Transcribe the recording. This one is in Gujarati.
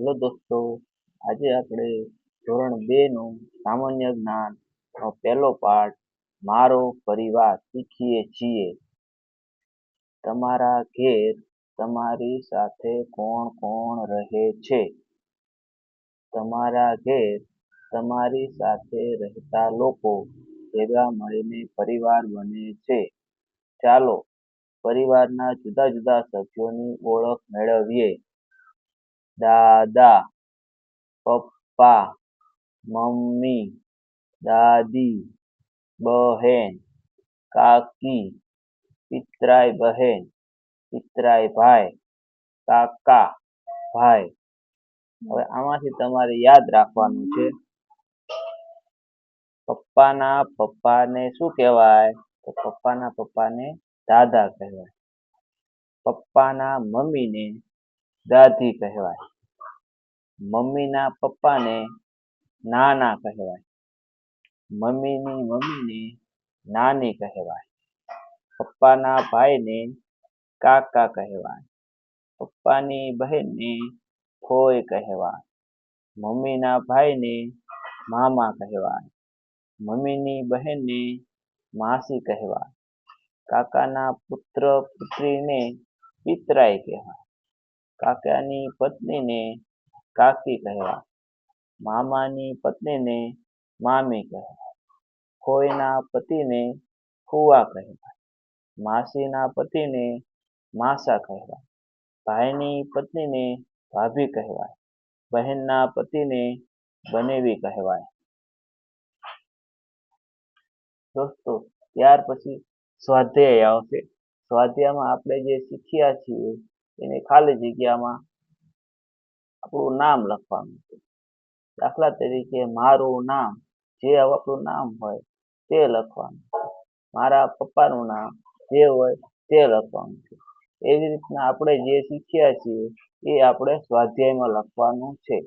હેલો દોસ્તો, આજે આપણે ધોરણ બે નું સામાન્ય જ્ઞાન નો પહેલો પાઠ મારો પરિવાર શીખીએ છીએ. તમારા ઘેર તમારી સાથે કોણ કોણ રહે છે? તમારા ઘેર તમારી સાથે રહેતા લોકો ભેગા મળીને પરિવાર બને છે. ચાલો પરિવારના જુદા જુદા સભ્યોની ઓળખ મેળવીએ. દાદા, પપ્પા, મમ્મી, દાદી, બહેન, કાકી, પિતરાઈ બહેન, પિતરાઈ ભાઈ, કાકા ભાઈ. હવે આમાંથી તમારે યાદ રાખવાનું છે. પપ્પાના પપ્પાને શું કહેવાય? તો પપ્પાના પપ્પાને દાદા કહેવાય. પપ્પાના મમ્મીને દાદી કહેવાય. મમ્મીના પપ્પાને નાના કહેવાય. મમ્મીની મમ્મીને નાની કહેવાય. પપ્પાના ભાઈને કાકા કહેવાય. પપ્પાની બહેનને ફોય કહેવાય. મમ્મીના ભાઈને મામા કહેવાય. મમ્મીની બહેનને માસી કહેવાય. કાકાના પુત્ર પુત્રીને પિતરાઈ કહેવાય. કાકાની પત્નીને કાકી કહેવાય મામાની પત્નીને મામી કહેવાય ફોઈના પતિને ફુવા કહેવાય માસીના પતિને માસા કહેવાય ભાઈની પત્નીને ભાભી કહેવાય, બહેનના પતિને બનેવી કહેવાય. દોસ્તો, ત્યાર પછી સ્વાધ્યાય આવશે. સ્વાધ્યાયમાં આપણે જે શીખ્યા છીએ એની ખાલી જગ્યામાં આપણું નામ લખવાનું છે. દાખલા તરીકે મારું નામ, જે આપણું નામ હોય તે લખવાનું મારા પપ્પાનું નામ જે હોય તે લખવાનું છે. એવી રીતના આપણે જે શીખ્યા છીએ એ આપણે સ્વાધ્યાયમાં લખવાનું છે.